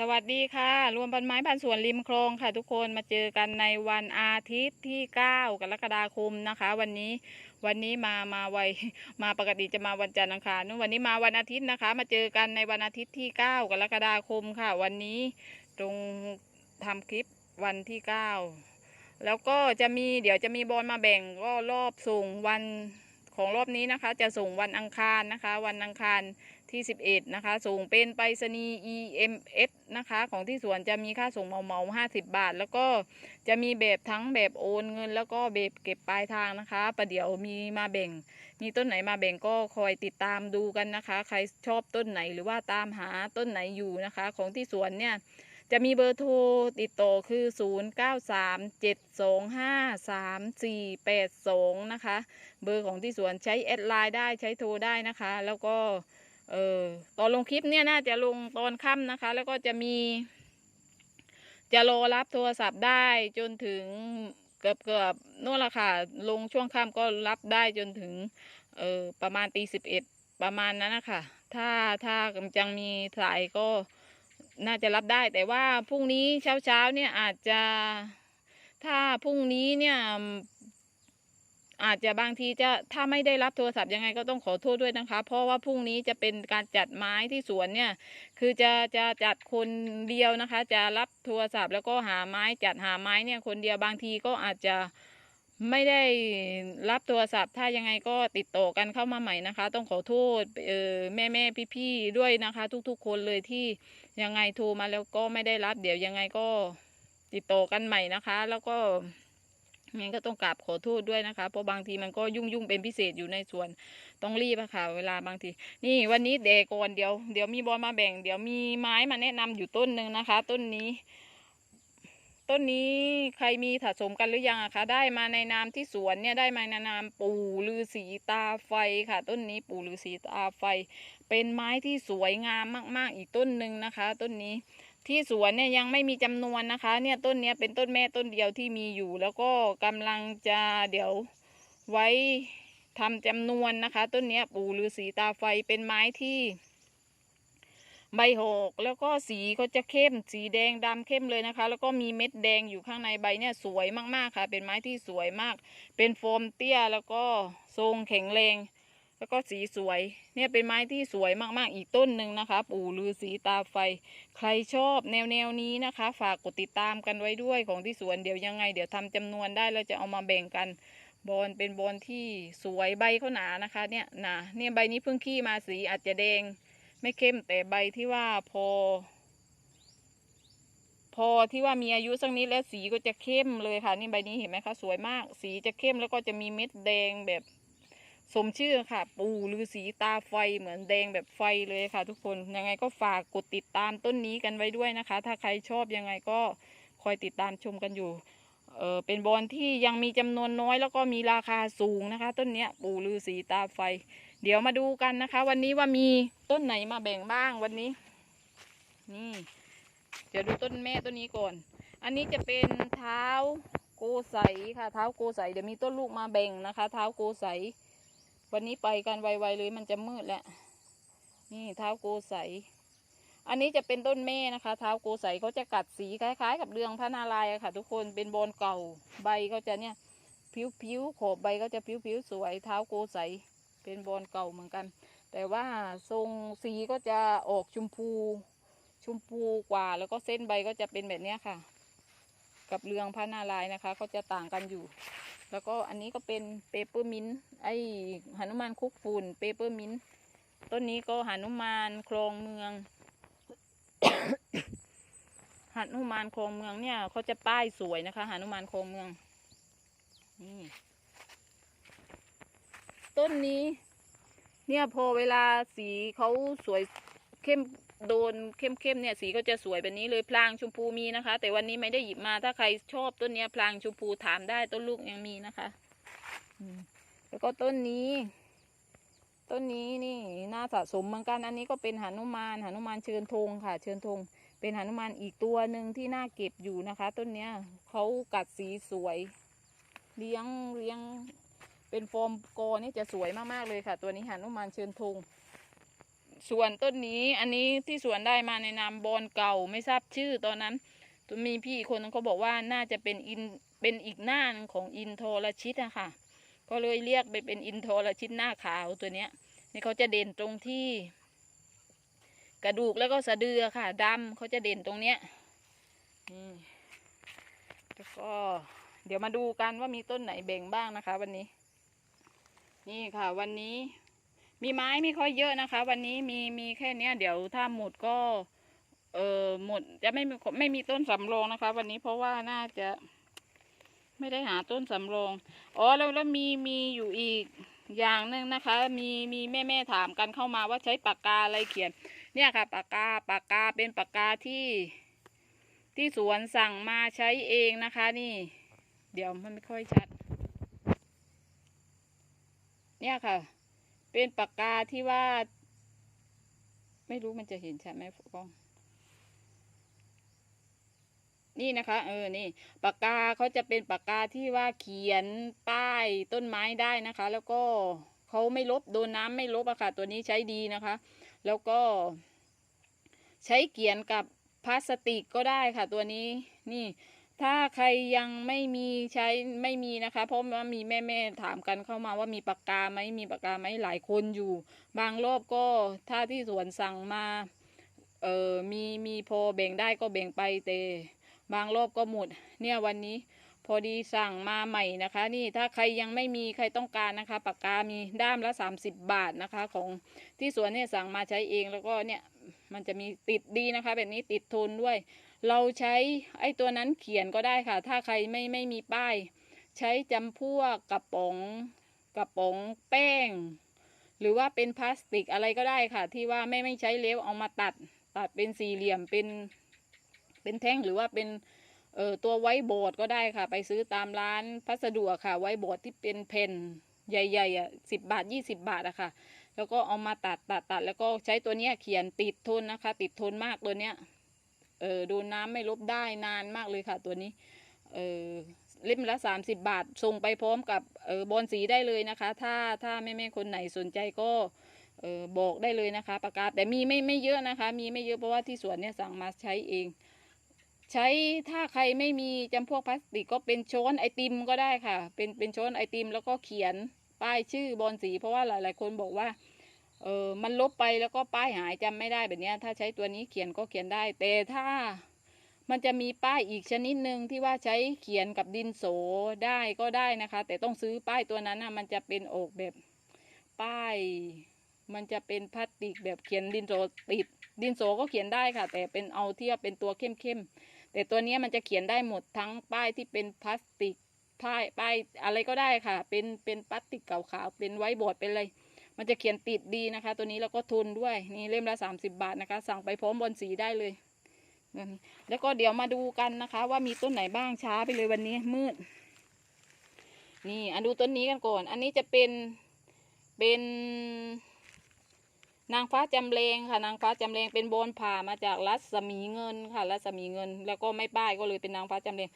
สวัสดีค่ะ รวมพันไม้พันสวนริมคลองค่ะ ทุกคนมาเจอกันในวันอาทิตย์ที่ 9 กรกฎาคมนะคะ วันนี้วันนี้มามาไวมาปกติจะมาวันจันทร์อังคารนู่นวันนี้มาวันอาทิตย์นะคะ มาเจอกันในวันอาทิตย์ที่ 9 กรกฎาคมค่ะ วันนี้ตรงทำคลิปวันที่ 9 แล้วก็จะมีเดี๋ยวจะมีบอลมาแบ่งก็รอบส่งวันของรอบนี้นะคะ จะส่งวันอังคารนะคะ วันอังคาร ที่ 11 นะคะ ส่งเป็นไปรษณีย์ EMS นะคะ ของที่สวนจะมีค่าส่งเหมาเหมา50 บาท แล้วก็จะมีแบบทั้งแบบโอนเงิน แล้วก็แบบเก็บปลายทางนะคะประเดี๋ยวมีมาแบ่ง มีต้นไหนมาแบ่งก็คอยติดตามดูกันนะคะ ใครชอบต้นไหนหรือว่าตามหาต้นไหนอยู่นะคะ ของที่สวนเนี่ยจะมีเบอร์โทรติดต่อคือ 0937253482 นะคะ เบอร์ของที่สวนใช้แอดไลน์ได้ใช้โทรได้นะคะ แล้วก็ เออตอนลงคลิปเนี่ยน่าจะลงตอนค่ำนะคะ แล้วก็จะมี จะรอรับโทรศัพท์ได้จนถึงเกือบเกือบนู่นละค่ะ ลงช่วงค่ำก็รับได้จนถึง เออประมาณตีสิบเอ็ดประมาณนั้นนะคะถ้าถ้ายังมีสายก็น่าจะรับได้ แต่ว่าพรุ่งนี้เช้าเช้าเนี่ยอาจจะถ้าพรุ่งนี้เนี่ย อาจจะบางทีจะถ้าไม่ได้รับโทรศัพท์ยังไงก็ต้องขอโทษด้วยนะคะ เพราะว่าพรุ่งนี้จะเป็นการจัดไม้ที่สวนเนี่ย คือจะจะจัดคนเดียวนะคะ จะรับโทรศัพท์แล้วก็หาไม้จัดหาไม้เนี่ยคนเดียวบางทีก็อาจจะไม่ได้รับโทรศัพท์ ถ้ายังไงก็ติดต่อกันเข้ามาใหม่นะคะ ต้องขอโทษเออแม่แม่พี่พี่ๆด้วยนะคะ ทุกๆ คนเลยที่ยังไงโทรมาแล้วก็ไม่ได้รับเดี๋ยวยังไงก็ติดต่อกันใหม่นะคะ แล้วก็ งั้นก็ต้องกราบขอโทษด้วยนะคะ เพราะบางทีมันก็ยุ่งยุ่งเป็นพิเศษอยู่ในส่วนต้องรีบอะค่ะ เวลาบางที นี่วันนี้เดก่อนเดี๋ยวเดี๋ยวมีบอลมาแบ่ง เดี๋ยวมีไม้มาแนะนำอยู่ต้นหนึ่งนะคะ ต้นนี้ ต้นนี้ใครมีสะสมกันหรือยังอะคะ ได้มาในนามที่สวนเนี่ยได้มาในนามปู่ลือสีตาไฟค่ะ ต้นนี้ปู่ลือสีตาไฟ เป็นไม้ที่สวยงามมาก ๆ อีกต้นหนึ่งนะคะ ต้นนี้ ที่สวนเนี่ยยังไม่มีจำนวนนะคะ เนี่ยต้นเนี้ยเป็นต้นแม่ต้นเดียวที่มีอยู่ แล้วก็กำลังจะเดี๋ยวไว้ทำจำนวนนะคะ ต้นเนี้ยปู่ฤาษีตาไฟเป็นไม้ที่ ใบหกแล้วก็สีก็จะเข้มสีแดงดำเข้มเลยนะคะ แล้วก็มีเม็ดแดงอยู่ข้างในใบเนี่ยสวยมากๆค่ะ เป็นไม้ที่สวยมาก เป็นโฟมเตี้ยแล้วก็ทรงแข็งแรง แล้วก็สีสวย เนี่ยเป็นไม้ที่สวยมากๆ อีกต้นหนึ่งนะคะ ปู่ฤาษีตาไฟ ใครชอบแนวแนวนี้นะคะ ฝากกดติดตามกันไว้ด้วยของที่สวนเดี๋ยวยังไง เดี๋ยวทำจำนวนได้แล้วจะเอามาแบ่งกันบอลเป็นบอลที่สวยใบเขาหนานะคะ เนี่ยหนาเนี่ยใบนี้เพิ่งขี้มาสีอาจจะแดง ไม่เข้มแต่ใบที่ว่าพอ พอที่ว่ามีอายุสักนิดแล้วสีก็จะเข้มเลยค่ะ นี่ใบนี้เห็นไหมคะสวยมาก สีจะเข้มแล้วก็จะมีเม็ดแดงแบบ สมชื่อค่ะ ปูหรือสีตาไฟเหมือนแดงแบบไฟเลยค่ะ ทุกคนยังไงก็ฝากกดติดตามต้นนี้กันไว้ด้วยนะคะ ถ้าใครชอบยังไงก็คอยติดตามชมกันอยู่เออเป็นบอลที่ยังมีจำนวนน้อยแล้วก็มีราคาสูงนะคะ ต้นเนี้ยปูลือสีตาไฟ เดี๋ยวมาดูกันนะคะ วันนี้ว่ามีต้นไหนมาแบ่งบ้างวันนี้ นี่ เดี๋ยวดูต้นแม่ต้นนี้ก่อน อันนี้จะเป็นเท้าโกใสค่ะ เท้าโกใสเดี๋ยวมีต้นลูกมาแบ่งนะคะ เท้าโกใส วันนี้ไปกันไวๆเลยมันจะมืดแล้วนี่เท้าโกใส อันนี้จะเป็นต้นแม่นะคะ เท้าโกใสเขาจะกัดสีคล้ายๆ กับเรืองพระนารายณ์อะค่ะ ทุกคนเป็นบอนเก่าใบเขาจะเนี่ยผิวๆขอบใบเขาจะผิวๆสวยเท้าโกใส เป็นบอนเก่าเหมือนกัน แต่ว่าทรงสีก็จะออกชมพู ชมพูกว่าแล้วก็เส้นใบก็จะเป็นแบบเนี้ยค่ะ กับเรืองพระนารายณ์นะคะเขาจะต่างกันอยู่ แล้วก็อันนี้ก็เป็นเปเปอร์มินไอหานุมานคุกฝุ่นเปเปอร์มินต้นนี้ก็หานุมานคลองเมืองหานุมานคลองเมืองเนี่ยเขาจะป้ายสวยนะคะหานุมานคลองเมืองนี่ต้นนี้ เนี่ยพอเวลาสีเขาสวย เข้มโดนเข้มเข้มๆเนี่ยสีก็จะสวยแบบนี้เลยพลางชมพูมีนะคะ แต่วันนี้ไม่ได้หยิบมาถ้าใครชอบต้นเนี้ยพลางชมพูถามได้ต้นลูกยังมีนะคะแล้วก็ต้นนี้ ต้นนี้นี่น่าสะสมเหมือนกันอันนี้ก็เป็นหนุมานหนุมานเชิญธงค่ะ เชิญธงเป็นหนุมานอีกตัวหนึ่งที่น่าเก็บอยู่นะคะ ต้นเนี้ยเขากัดสีสวย เลี้ยงเลี้ยงเป็นฟอร์มกอนี่จะสวยมากๆเลยค่ะ ตัวนี้หนุมานเชิญธง ส่วนต้นนี้อันนี้ที่สวนได้มาในนามบอนเก่าไม่ทราบชื่อตอนนั้นมีพี่คนนึงเขาบอกว่าน่าจะเป็นอินเป็นอีกหน้าหนึ่งของอินโทรชิตอะค่ะ ก็เลยเรียกไปเป็นอินโทรชิตหน้าขาวตัวเนี้ย นี่เขาจะเด่นตรงที่ กระดูกแล้วก็สะดือค่ะดำเขาจะเด่นตรงเนี้ยนี่แล้วก็เดี๋ยวมาดูกันว่ามีต้นไหนเบ่งบ้างนะคะ วันนี้ นี่ค่ะ วันนี้ มีไม้ไม่ค่อยเยอะนะคะ วันนี้มีมีแค่เนี้ย เดี๋ยวถ้าหมดก็ เออหมดจะไม่มีไม่มีต้นสำรองนะคะ วันนี้เพราะว่าน่าจะ ไม่ได้หาต้นสำรองอ๋อแล้วแล้วมีมีอยู่อีกอย่างหนึ่งนะคะ มีมีแม่แม่ถามกันเข้ามาว่าใช้ปากกาอะไรเขียน เนี่ยค่ะปากกาปากกาเป็นปากกาที่ที่สวนสั่งมาใช้เองนะคะนี่ เดี๋ยวมันไม่ค่อยชัด เนี่ยค่ะ เป็นปากกาที่ว่า ไม่รู้มันจะเห็นชัดไหมกล้อง นี่นะคะ เออ นี่ ปากกาเขาจะเป็นปากกาที่ว่าเขียนป้ายต้นไม้ได้นะคะ แล้วก็เขาไม่ลบโดนน้ำไม่ลบอะค่ะ ตัวนี้ใช้ดีนะคะ แล้วก็ ใช้เขียนกับพลาสติกก็ได้ค่ะ ตัวนี้ นี่ ถ้าใครยังไม่มีใช้ไม่มีนะคะ เพราะว่ามีแม่แม่ๆถามกันเข้ามาว่ามีปากกาไหมมีปากกาไหมหลายคนอยู่ บางรอบก็ถ้าที่สวนสั่งมาเออมีมีพอแบ่งได้ก็แบ่งไปแต่บางรอบก็หมด เนี่ยวันนี้ พอดีสั่งมาใหม่นะคะ นี่ถ้าใครยังไม่มีใครต้องการนะคะปากกามีด้ามละ 30 บาทนะคะ ของที่สวนเนี่ยสั่งมาใช้เองแล้วก็เนี่ยมันจะมีติดดีนะคะ แบบนี้ติดทนด้วย เราใช้ไอ้ตัวนั้นเขียนก็ได้ค่ะ ถ้าใครไม่ไม่มีป้าย ใช้จำพวกกระป๋องกระป๋องแป้ง หรือว่าเป็นพลาสติกอะไรก็ได้ค่ะ ที่ว่าไม่ไม่ใช้เล็บเอามาตัด ตัดเป็นสี่เหลี่ยมเป็น เป็นแท่งหรือว่าเป็น เออตัวไว้บอร์ดก็ได้ค่ะ ไปซื้อตามร้านพัสดุค่ะ ไว้บอร์ดที่เป็นเพนใหญ่ๆอะสิบบาทยี่สิบบาทอะค่ะ แล้วก็เอามาตัดตัดตัดแล้วก็ใช้ตัวเนี้ยเขียนติดทนนะคะ ติดทนมากตัวเนี้ยเออดนน้ำไม่ลบได้นานมากเลยค่ะ ตัวนี้ เออเล่มละสามสิบบาทส่งไปพร้อมกับเออบอลสีได้เลยนะคะ ถ้าถ้าแม่แม่ๆคนไหนสนใจก็เออบอกได้เลยนะคะ ประกาศแต่มีไม่ไม่เยอะนะคะ มีไม่เยอะเพราะว่าที่สวนเนี่ยสั่งมาใช้เอง ใช้ถ้าใครไม่มีจำพวกพลาสติกก็เป็นช้อนไอติมก็ได้ค่ะ เป็นเป็นช้อนไอติมแล้วก็เขียนป้ายชื่อบอลสี เพราะว่าหลายๆ คนบอกว่าเออมันลบไปแล้วก็ป้ายหายจำไม่ได้แบบนี้ถ้าใช้ตัวนี้เขียนก็เขียนได้ แต่ถ้ามันจะมีป้ายอีกชนิดหนึ่งที่ว่าใช้เขียนกับดินโสได้ก็ได้นะคะ แต่ต้องซื้อป้ายตัวนั้นนะมันจะเป็นออกแบบป้าย มันจะเป็นพลาสติกแบบเขียนดินโสติดดินโสก็เขียนได้ค่ะ แต่เป็นเอาที่ว่าเป็นตัวเข้มๆ แต่ตัวนี้มันจะเขียนได้หมดทั้งป้ายที่เป็นพลาสติกป้ายป้ายอะไรก็ได้ค่ะ เป็นเป็นพลาสติกขาวๆเป็นไว้บอร์ดเป็นอะไรมันจะเขียนติดดีนะคะ ตัวนี้แล้วก็ทนด้วยนี่เล่มละ30 บาทนะคะ สั่งไปพร้อมบอลสีได้เลยแล้วก็เดี๋ยวมาดูกันนะคะ ว่ามีต้นไหนบ้างช้าไปเลยวันนี้มืด นี่อันดูต้นนี้กันก่อน อันนี้จะเป็นเป็น นางฟ้าจำเลงค่ะ นางฟ้าจำเลงเป็นโบนผ่ามาจากรัศมีเงินค่ะ รัศมีเงิน แล้วก็ไม่ป้ายก็เลยเป็นนางฟ้าจำเลง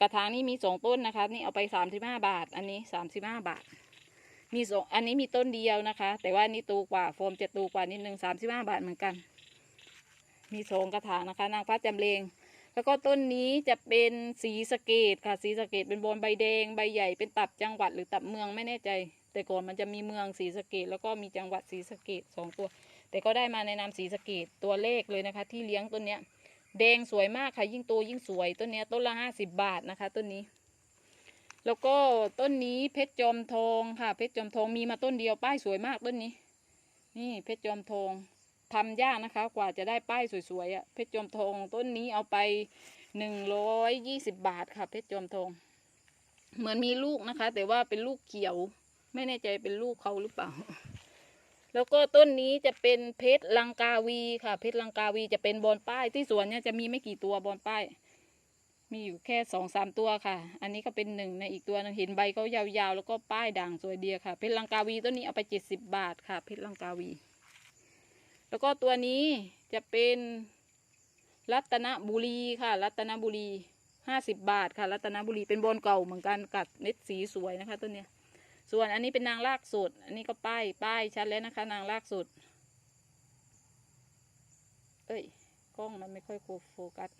กระถางนี้มีสองต้นนะคะ นี่เอาไปสามสิบห้าบาท อันนี้สามสิบห้าบาท มีสองอันนี้มีต้นเดียวนะคะ แต่ว่านี่ตูกว่า โฟมจะตูกว่านิดนึงสามสิบห้าบาทเหมือนกัน มีสองกระถางนะคะ นางฟ้าจำเลง แล้วก็ต้นนี้จะเป็นสีสเกตค่ะ สีสเกตเป็นโบนใบแดง ใบใหญ่ เป็นตับจังหวัดหรือตับเมืองไม่แน่ใจ แต่ก่อนมันจะมีเมืองสีสะเกตแล้วก็มีจังหวัดสีสะเกตสองตัว แต่ก็ได้มาในนามสีสะเกตตัวเลขเลยนะคะ ที่เลี้ยงต้นเนี้ยแดงสวยมากค่ะยิ่งโตยิ่งสวยต้นเนี้ยต้นละห้าสิบบาทนะคะต้นนี้ แล้วก็ต้นนี้เพชรจอมทองค่ะ เพชรจอมทองมีมาต้นเดียวป้ายสวยมากต้นนี้ นี่เพชรจอมทองทำยากนะคะ กว่าจะได้ป้ายสวยๆอะ่ะเพชรจอมทองต้นนี้เอาไปหนึ่งร้อยยี่สิบบาทค่ะ เพชรจอมทอง เหมือนมีลูกนะคะ แต่ว่าเป็นลูกเขียว ไม่แน่ใจเป็นลูกเขาหรือเปล่า แล้วก็ต้นนี้จะเป็นเพชรลังกาวีค่ะ เพชรลังกาวีจะเป็นบอลป้ายที่สวนเนี่ยจะมีไม่กี่ตัวบอลป้าย มีอยู่แค่สองสามตัวค่ะ อันนี้ก็เป็นหนึ่งในอีกตัวหนึงเห็นใบเขายาวๆ แล้วก็ป้ายด่างสวยเดียค่ะ เพชรลังกาวีต้นนี้เอาไปเจ็ดสิบบาทค่ะ เพชรลังกาวี แล้วก็ตัวนี้จะเป็นรัตนบุรีค่ะ รัตนบุรีห้าสิบบาทค่ะ รัตนบุรีเป็นบอลเก่าเหมือนกันกัดเม็ดสีสวยนะคะต้นเนี้ย ส่วนอันนี้เป็นนางรากสุด อันนี้ก็ป้าย ป้ายชัดแล้วนะคะ นางรากสุด เอ้ย กล้องมันไม่ค่อยโฟกัส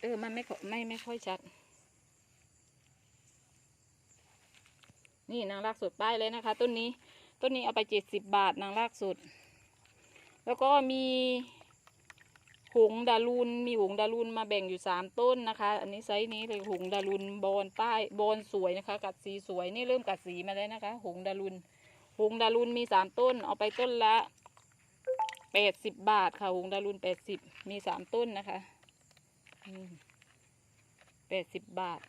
เออ มันไม่ไม่ไม่ค่อยชัด นี่นางรากสุดป้ายเลยนะคะ ต้นนี้ ต้นนี้เอาไปเจ็ดสิบบาทนางรากสุด แล้วก็มี หงดารุนมีหงดารุนมาแบ่งอยู่สามต้นนะคะ อันนี้ไซส์นี้เลยหงดารุนบอลป้บอลสวยนะคะ กัดสีสวยนี่เริ่มกัดสีมาแล้วนะคะ หงดารุนหงดารุนมีสามต้น เอาไปต้นละแปดสิบบาทค่ะหงดารุนแปดสิบมีสามต้นนะคะแปดสิบบาท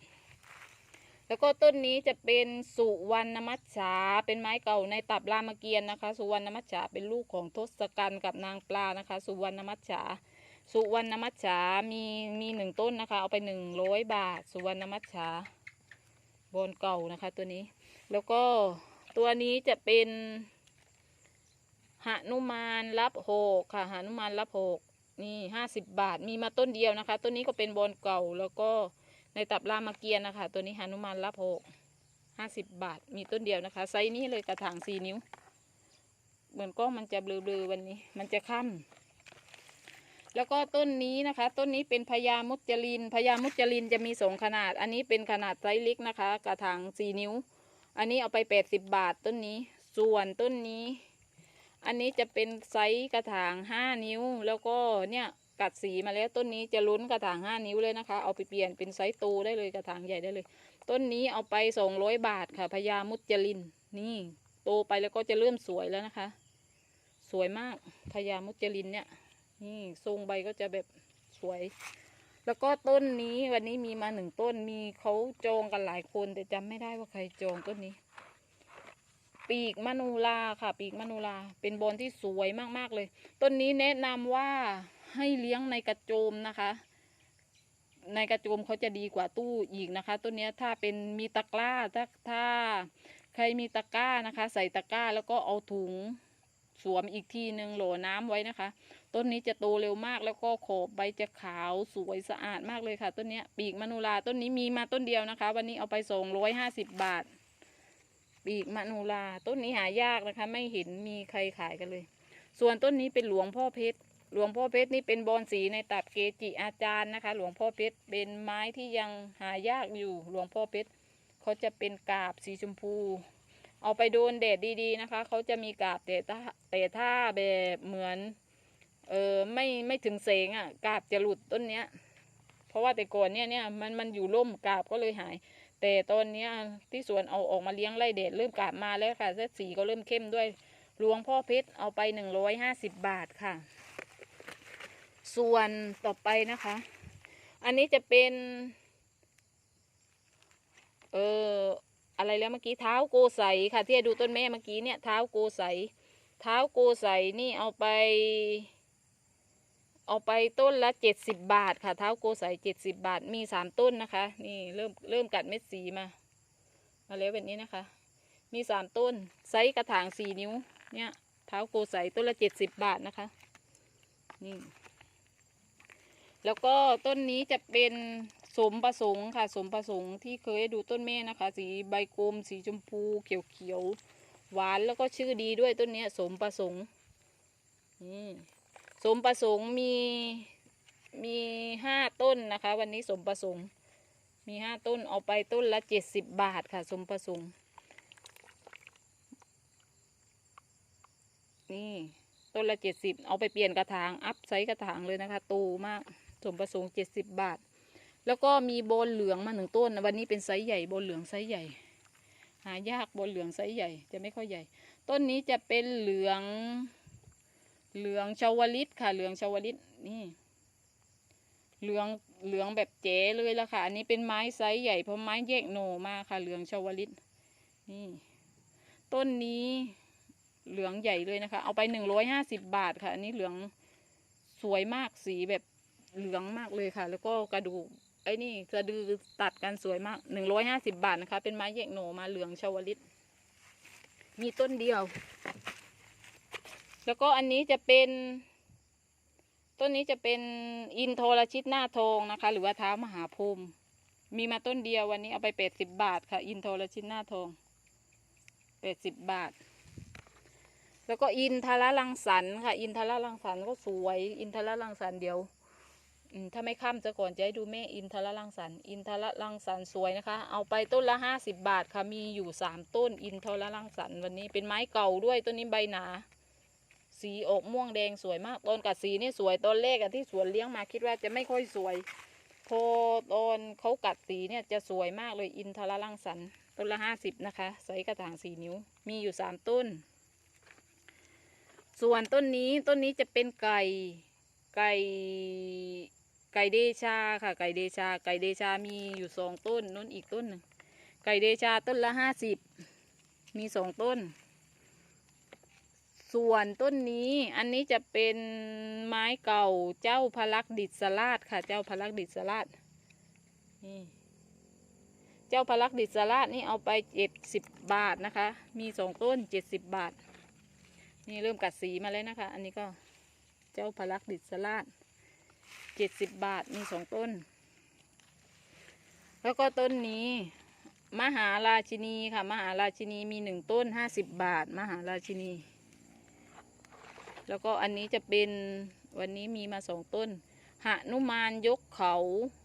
แล้วก็ต้นนี้จะเป็นสุวรรณมัจฉาเป็นไม้เก่าในตับรามเกียรตินะคะ สุวรรณมัจฉาเป็นลูกของทศกัณฐ์กับนางปลานะคะ สุวรรณมัจฉา สุวรรณมัจฉามีมีหนึ่งต้นนะคะ เอาไปหนึ่งร้อยบาท สุวรรณมัจฉาบอนเก่านะคะ ตัวนี้ แล้วก็ตัวนี้จะเป็นหนุมานรับหกค่ะหนุมานรับหกนี่ห้าสิบบาทมีมาต้นเดียวนะคะ ต้นนี้ก็เป็นบอนเก่าแล้วก็ในตับรามเกียร์นะคะ ตัวนี้หานุมานรับหกห้าสิบบาท มีต้นเดียวนะคะ ไซส์นี้เลยกระถางสี่นิ้ว เหมือนกล้องมันจะเบลอๆวันนี้ มันจะค่ำ แล้วก็ต้นนี้นะคะ ต้นนี้เป็นพญามุจลินพญามุจลินจะมีสองขนาด อันนี้เป็นขนาดไซส์เล็กนะคะ กระถางสี่นิ้ว อันนี้เอาไปแปดสิบบาทต้นนี้ ส่วนต้นนี้ อันนี้จะเป็นไซส์กระถางห้านิ้ว แล้วก็เนี่ยกัดสีมาแล้วต้นนี้จะลุ้นกระถางห้านิ้วเลยนะคะ เอาไปเปลี่ยนเป็นไซส์โตได้เลยกระถางใหญ่ได้เลย ต้นนี้เอาไปสองร้อยบาทค่ะพญามุจลินนี่โตไปแล้วก็จะเริ่มสวยแล้วนะคะ สวยมากพญามุจลินเนี่ย นี่ทรงใบก็จะแบบสวย แล้วก็ต้นนี้วันนี้มีมาหนึ่งต้นมีเขาจองกันหลายคน แต่จำไม่ได้ว่าใครจองต้นนี้ ปีกมนูลาค่ะ ปีกมนูลา เป็นบอลที่สวยมากๆเลย ต้นนี้แนะนำว่าให้เลี้ยงในกระโจมนะคะ ในกระโจมเขาจะดีกว่าตู้อีกนะคะ ต้นนี้ถ้าเป็นมีตะกร้าถ้าถ้าใครมีตะกร้านะคะ ใส่ตะกร้าแล้วก็เอาถุงสวมอีกทีหนึ่งโหลน้ำไว้นะคะ ต้นนี้จะโตเร็วมากแล้วก็ขอบใบจะขาวสวยสะอาดมากเลยค่ะ ต้นนี้ปีกมะนูลาต้นนี้มีมาต้นเดียวนะคะ วันนี้เอาไปสองร้อยห้าสิบบาท ปีกมะนูลาต้นนี้หายากนะคะ ไม่เห็นมีใครขายกันเลย ส่วนต้นนี้เป็นหลวงพ่อเพชรหลวงพ่อเพชรนี่เป็นบอนสีในตับเกจิอาจารย์นะคะ หลวงพ่อเพชรเป็นไม้ที่ยังหายากอยู่ หลวงพ่อเพชรเขาจะเป็นกาบสีชมพู เอาไปโดนแดดดีๆนะคะ เขาจะมีกาบแต่ถ้าแต่ถ้าแบบเหมือน เออไม่ไม่ถึงเสงอะกาบจะหลุดต้นเนี้ย เพราะว่าแต่ก่อนเนี่ยเนี่ยมันมันอยู่ร่มกาบก็เลยหาย แต่ตอนเนี้ยที่สวนเอาออกมาเลี้ยงไล่แดดเริ่มกาบมาแล้วค่ะเส้นสีก็เริ่มเข้มด้วยหลวงพ่อเพชรเอาไปหนึ่งร้อยห้าสิบบาทค่ะ ส่วนต่อไปนะคะ อันนี้จะเป็น เอออะไรแล้วเมื่อกี้เท้าโกใสค่ะที่ดูต้นแม่เมื่อกี้เนี่ยเท้าโกใสเท้าโกใสนี่เอาไป เอาไปต้นละเจ็ดสิบบาทค่ะเท้าโกใสเจ็ดสิบบาทมีสามต้นนะคะ นี่เริ่มเริ่มกัดเม็ดสีมามาแล้วแบบนี้นะคะ มีสามต้นไซส์กระถางสี่นิ้ว เนี่ยเท้าโกใสต้นละเจ็ดสิบบาทนะคะนี่แล้วก็ต้นนี้จะเป็นสมประสงค์ค่ะ สมประสงค์ที่เคยดูต้นแม่นะคะ สีใบกลมสีชมพูเขียวเขียวหวานแล้วก็ชื่อดีด้วยต้นเนี้ยสมประสงค์นี่ สมประสงค์มีมีห้าต้นนะคะ วันนี้สมประสงค์ มีห้าต้นเอาไปต้นละเจ็ดสิบบาทค่ะ สมประสงค์ นี่ต้นละเจ็ดสิบเอาไปเปลี่ยนกระถาง อัพไซส์กระถางเลยนะคะโตมาก สมประสงค์เจ็ดสิบบาท แล้วก็มีโบนเหลืองมาหนึ่งต้น วันนี้เป็นไซส์ใหญ่โบนเหลืองไซส์ใหญ่ หายากโบนเหลืองไซส์ใหญ่ จะไม่ค่อยใหญ่ ต้นนี้จะเป็นเหลือง เหลืองชาวลิตค่ะ เหลืองชาวลิตนี่ เหลืองเหลืองแบบเจ๋เลยละค่ะ อันนี้เป็นไม้ไซส์ใหญ่เพราะไม้แยกโหนมาค่ะ เหลืองชาวลิตนี่ ต้นนี้เหลืองใหญ่เลยนะคะ เอาไปหนึ่งร้อยห้าสิบบาทค่ะ อันนี้เหลืองสวยมากสีแบบเหลืองมากเลยค่ะ แล้วก็กระดูกไอ้นี่สะดือตัดกันสวยมากหนึ่งร้อยห้าสิบบาทนะคะ เป็นไม้แยกโหนมาเหลืองชาวลิต มีต้นเดียว แล้วก็อันนี้จะเป็น ต้นนี้จะเป็นอินโทรชิตหน้าทองนะคะ หรือว่าเท้ามหาพรหมมีมาต้นเดียววันนี้เอาไปแปดสิบบาทค่ะ อินโทรชิตหน้าทองแปดสิบบาท แล้วก็อินทรลังสรรค์ค่ะ อินทรลังสรรค์ก็สวย อินทรลังสรรค์เดี๋ยวถ้าไม่ข้ามจะก่อนจะให้ดูแม่อินทรลังสรรค์อินทรลังสรรค์สวยนะคะ เอาไปต้นละห้าสิบบาทค่ะมีอยู่สามต้นอินทรลังสรรค์วันนี้เป็นไม้เก่าด้วยต้นนี้ใบหนา สีออกม่วงแดงสวยมาก ต้นกัดสีนี่สวยตอนแรกอะที่สวนเลี้ยงมาคิดว่าจะไม่ค่อยสวยพอตอนเขากัดสีเนี่ยจะสวยมากเลยอินทรลังสรรค์ต้นละห้าสิบนะคะใส่กระถางสี่นิ้ว มีอยู่สามต้น ส่วนต้นนี้ต้นนี้จะเป็นไก่ไก่ไก่เดชาค่ะ ไก่เดชา ไก่เดชามีอยู่สองต้นนู้นอีกต้นหนึ่งไก่เดชาต้นละห้าสิบมีสองต้น ส่วนต้นนี้อันนี้จะเป็นไม้เก่าเจ้าพลักดิษราชค่ะ เจ้าพลักดิษราชนี่เจ้าพลักดิษราชนี่เอาไปเจ็ดสิบบาทนะคะ มีสองต้นเจ็ดสิบบาท นี่เริ่มกัดสีมาแล้วนะคะ อันนี้ก็เจ้าพลักดิษราชเจ็ดสิบบาทมีสองต้น แล้วก็ต้นนี้มหาราชินีค่ะ มหาราชินีมีหนึ่งต้นห้าสิบบาท มหาราชินี แล้วก็อันนี้จะเป็นวันนี้มีมาสองต้นหนุมานยกเขา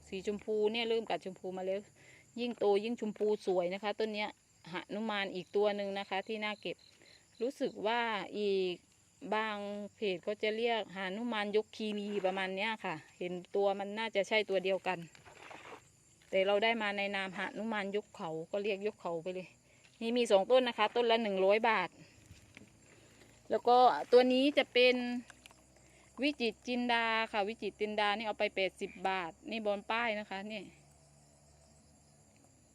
สีชมพูเนี่ยเริ่มกัดชมพูมาแล้ว ยิ่งโตยิ่งชมพูสวยนะคะ ต้นเนี้ยหนุมานอีกตัวหนึ่งนะคะ ที่น่าเก็บ รู้สึกว่าอีกบางเพจก็จะเรียกหานุมานยกคีรีประมาณเนี้ยค่ะ เห็นตัวมันน่าจะใช่ตัวเดียวกัน แต่เราได้มาในนามหานุมานยกเขาก็เรียกยกเขาไปเลย นี่มีสองต้นนะคะ ต้นละหนึ่งร้อยบาท แล้วก็ตัวนี้จะเป็นวิจิตจินดาค่ะ วิจิตจินดานี่เอาไปแปดสิบบาท นี่บนป้ายนะคะนี่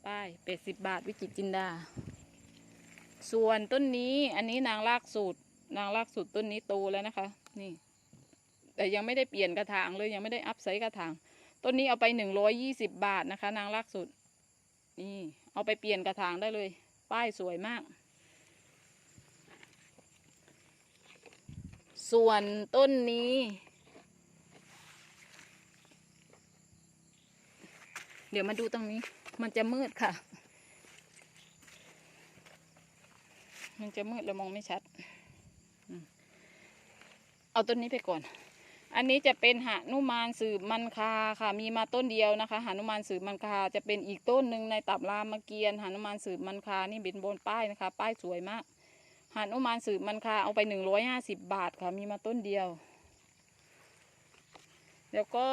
ป้ายแปดสิบบาท วิจิตจินดา ส่วนต้นนี้อันนี้นางลากสูตร นางลากสูตรต้นนี้โตแล้วนะคะ นี่ แต่ยังไม่ได้เปลี่ยนกระถางเลยยังไม่ได้อัพไซส์กระถางต้นนี้เอาไปหนึ่งร้อยยี่สิบบาทนะคะ นางลากสูตรนี่เอาไปเปลี่ยนกระถางได้เลย ป้ายสวยมาก ส่วนต้นนี้ เดี๋ยวมาดูตรงนี้ มันจะมืดค่ะ มันจะมืดเรามองไม่ชัด เอาต้นนี้ไปก่อน อันนี้จะเป็นหานุมานสืบมันคาค่ะ มีมาต้นเดียวนะคะหานุมานสืบมันคา จะเป็นอีกต้นหนึ่งในตับรามเกียรติหานุมานสืบมันคา นี่เป็นบนป้ายนะคะ ป้ายสวยมาก หานุมานสืบมันคาเอาไปหนึ่งร้อยห้าสิบบาทค่ะ มีมาต้นเดียว แล้วก็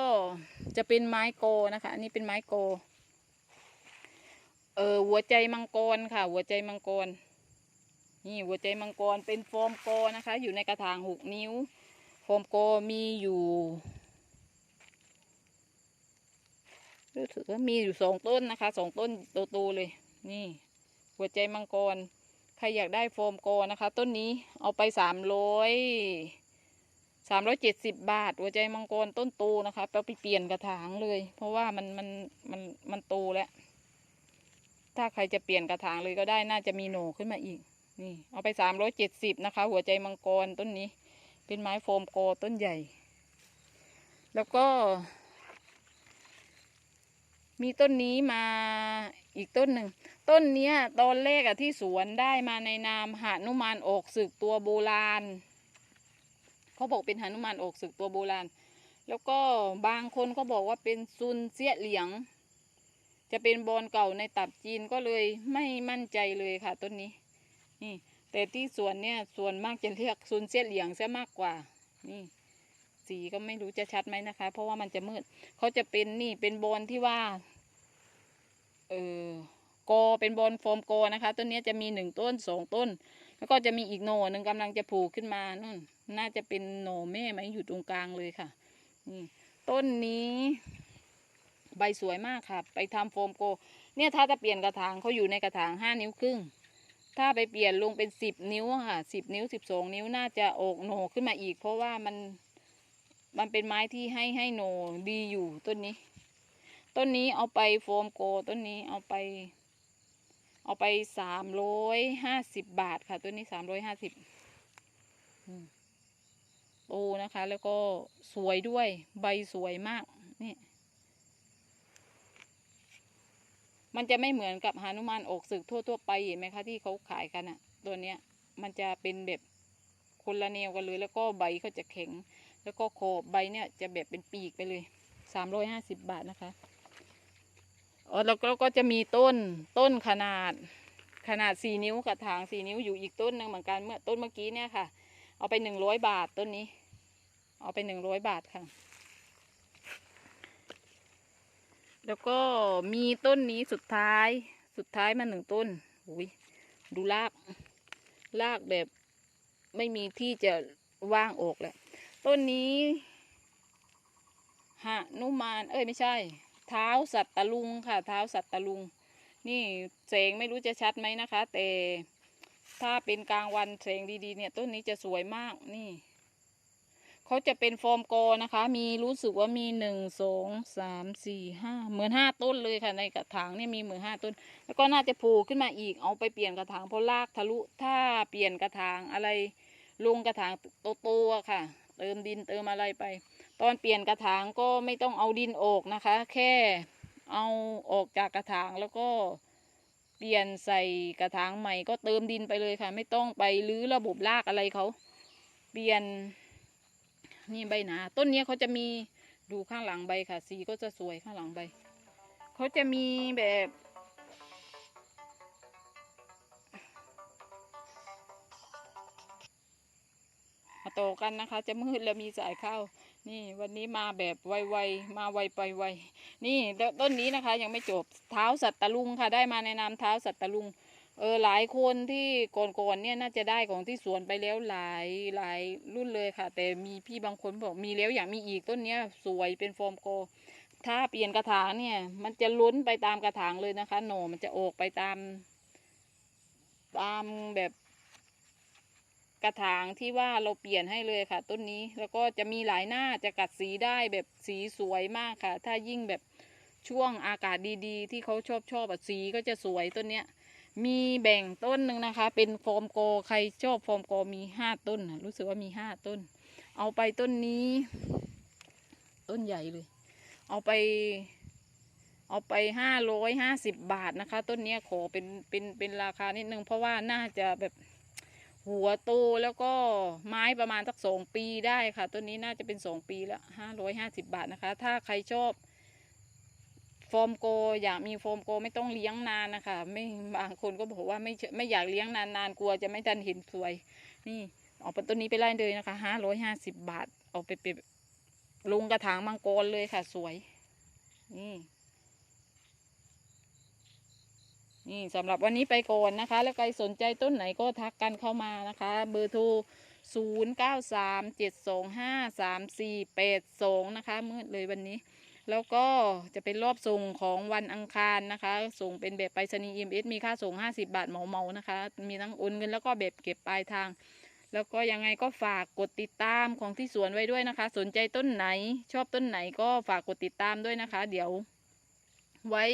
จะเป็นไม้โกนะคะ อันนี้เป็นไม้โก เออหัวใจมังกรค่ะ หัวใจมังกร นี่หัวใจมังกรเป็นโฟมโกนะคะ อยู่ในกระถางหกนิ้วโฟมโกมีอยู่รู้สึกว่ามีอยู่สองต้นนะคะสองต้นโตๆเลย นี่ หัวใจมังกร ใครอยากได้โฟมโกนะคะ ต้นนี้เอาไปสามร้อยสามร้อยเจ็ดสิบบาท หัวใจมังกรต้นโตนะคะไปไปเปลี่ยนกระถางเลย เพราะว่ามันมันมันมันโตแล้ว ถ้าใครจะเปลี่ยนกระถางเลยก็ได้น่าจะมีโหนขึ้นมาอีก นี่ เอาไปสามร้อยเจ็ดสิบนะคะ หัวใจมังกรต้นนี้ เป็นไม้โฟมโกต้นใหญ่ แล้วก็ มีต้นนี้มา อีกต้นหนึ่ง ต้นเนี้ยตอนแรกอะที่สวนได้มาในนามหานุมานออกศึกตัวโบราณเขาบอกเป็นหานุมานออกศึกตัวโบราณ แล้วก็บางคนก็บอกว่าเป็นซุนเสียเหลียง จะเป็นบอลเก่าในตับจีนก็เลยไม่มั่นใจเลยค่ะต้นนี้ นี่ แต่ที่สวนเนี่ยส่วนมากจะเรียกซุนเสียเหลียงซะมากกว่า นี่สีก็ไม่รู้จะชัดไหมนะคะ เพราะว่ามันจะมืดเขาจะเป็นนี่เป็นบอลที่ว่า เออโกเป็นบอลโฟมโกนะคะต้นนี้จะมีหนึ่งต้นสองต้น แล้วก็จะมีอีกโหน่หนึ่งกำลังจะผูกขึ้นมานู่นน่าจะเป็นโหน่แม่ไหมอยู่ตรงกลางเลยค่ะนี่ต้นนี้ใบสวยมากค่ะ ไปทำโฟมโก เนี่ยถ้าจะเปลี่ยนกระถางเขาอยู่ในกระถางห้านิ้วครึ่ง ถ้าไปเปลี่ยนลงเป็นสิบนิ้วค่ะสิบนิ้วสิบสองนิ้วน่าจะออกโหน่ขึ้นมาอีก เพราะว่ามันมันเป็นไม้ที่ให้ให้โหน่ดีอยู่ต้นนี้ ต้นนี้เอาไปโฟมโก ต้นนี้เอาไป เอาไปสามร้อยห้าสิบบาทค่ะ ต้นนี้สามร้อยห้าสิบโตนะคะ แล้วก็สวยด้วย ใบสวยมาก นี่ มันจะไม่เหมือนกับหานุมานอกศึกทั่วๆไปเห็นไหมคะที่เขาขายกันอะตัวเนี้ย มันจะเป็นแบบคนละแนวกันเลย แล้วก็ใบเขาจะแข็ง แล้วก็โคนใบเนี่ยจะแบบเป็นปีกไปเลยสามร้อยห้าสิบบาทนะคะ อ๋อแล้วก็ก็จะมีต้นต้นขนาดขนาดสี่นิ้วกระถางสี่นิ้วอยู่อีกต้นหนึ่งเหมือนกันเมื่อต้นเมื่อกี้เนี่ยค่ะ เอาไปหนึ่งร้อยบาทต้นนี้ เอาไปหนึ่งร้อยบาทค่ะ แล้วก็มีต้นนี้สุดท้ายสุดท้ายมาหนึ่งต้นอุ้ยดูรากรากแบบไม่มีที่จะว่างออกแหละต้นนี้หะนุมาน เอ้ยไม่ใช่ เท้าสัตตะลุงค่ะ เท้าสัตตะลุง นี่แสงไม่รู้จะชัดไหมนะคะ แต่ถ้าเป็นกลางวันแสงดีๆ เนี่ยต้นนี้จะสวยมากนี่เขาจะเป็นฟอร์มโกนะคะ มีรู้สึกว่ามีหนึ่งสองสามสี่ห้าเหมือนห้าต้นเลยค่ะในกระถางเนี่ยมีเหมือนห้าต้น แล้วก็น่าจะผล่ขึ้นมาอีกเอาไปเปลี่ยนกระถางเพราะรากทะลุถ้าเปลี่ยนกระถางอะไรลงกระถางโตๆค่ะ เติมดินเติมอะไรไป ตอนเปลี่ยนกระถางก็ไม่ต้องเอาดินออกนะคะ แค่เอาออกจากกระถางแล้วก็เปลี่ยนใส่กระถางใหม่ก็เติมดินไปเลยค่ะ ไม่ต้องไปรื้อระบบรากอะไรเขาเปลี่ยน นี่ใบหนา ต้นนี้เขาจะมีดูข้างหลังใบค่ะ สีก็จะสวยข้างหลังใบเขาจะมีแบบ มาต่อกันนะคะ จะมืดแล้วมีสายเข้า นี่วันนี้มาแบบไวๆมาไวไปไวนี่ต้นนี้นะคะ ยังไม่จบเท้าสัตตะลุงค่ะ ได้มาในนามเท้าสัตตะลุง เออหลายคนที่ก่อนๆเนี่ยน่าจะได้ของที่สวนไปแล้วหลายหลายรุ่นเลยค่ะ แต่มีพี่บางคนบอกมีแล้วอยากมีอีกต้นเนี้ยสวยเป็นฟอร์มโก ถ้าเปลี่ยนกระถางเนี่ย มันจะล้นไปตามกระถางเลยนะคะ หน่อมันจะออกไปตาม ตามแบบ กระถางที่ว่าเราเปลี่ยนให้เลยค่ะ ต้นนี้แล้วก็จะมีหลายหน้าจะกัดสีได้แบบสีสวยมากค่ะ ถ้ายิ่งแบบช่วงอากาศดีๆ ที่เขาชอบชอบแบบสีก็จะสวยต้นเนี้ย มีแบ่งต้นหนึ่งนะคะ เป็นฟอร์มโกใครชอบฟอร์มโกมีห้าต้นนะรู้สึกว่ามีห้าต้น เอาไปต้นนี้ ต้นใหญ่เลย เอาไป เอาไปห้าร้อยห้าสิบบาทนะคะ ต้นเนี้ยขอเป็นเป็นเป็นราคานิดนึงเพราะว่าน่าจะแบบ หัวโตแล้วก็ไม้ประมาณสักสองปีได้ค่ะต้นนี้น่าจะเป็นสองปีแล้วห้าร้อยห้าสิบบาทนะคะ ถ้าใครชอบฟอร์มโกอยากมีฟอร์มโกไม่ต้องเลี้ยงนานนะคะไม่บางคนก็บอกว่าไม่ไม่อยากเลี้ยงนานๆกลัวจะไม่ทันเห็นสวย นี่เอาไปต้นนี้ไปไล่เลยนะคะห้าร้อยห้าสิบบาท เอาไปเป็นลงกระถางมังกรเลยค่ะ สวย นี่ นี่สำหรับวันนี้ไปก่อนนะคะ แล้วใครสนใจต้นไหนก็ทักกันเข้ามานะคะ เบอร์โทร 0 9 3 7 2 5 3 4 8 2 นะคะ มืดเลยวันนี้ แล้วก็จะเป็นรอบส่งของวันอังคารนะคะ ส่งเป็นแบบไปรษณีย์ EMS มีค่าส่ง 50 บาทเหมาๆนะคะ มีทั้งโอนเงินแล้วก็แบบเก็บปลายทาง แล้วก็ยังไงก็ฝากกดติดตามของที่สวนไว้ด้วยนะคะ สนใจต้นไหน ชอบต้นไหนก็ฝากกดติดตามด้วยนะคะ เดี๋ยวไว้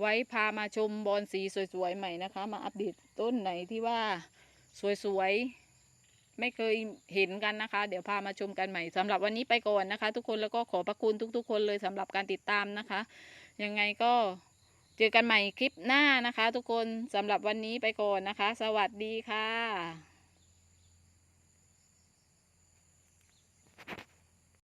ไว้พามาชมบอนสีสวยๆใหม่นะคะ มาอัปเดตต้นไหนที่ว่าสวยๆ ไม่เคยเห็นกันนะคะ เดี๋ยวพามาชมกันใหม่สำหรับวันนี้ไปก่อนนะคะ ทุกคนแล้วก็ขอพระคุณทุก ๆ คนเลยสำหรับการติดตามนะคะ ยังไงก็เจอกันใหม่คลิปหน้านะคะ ทุกคนสำหรับวันนี้ไปก่อนนะคะ สวัสดีค่ะ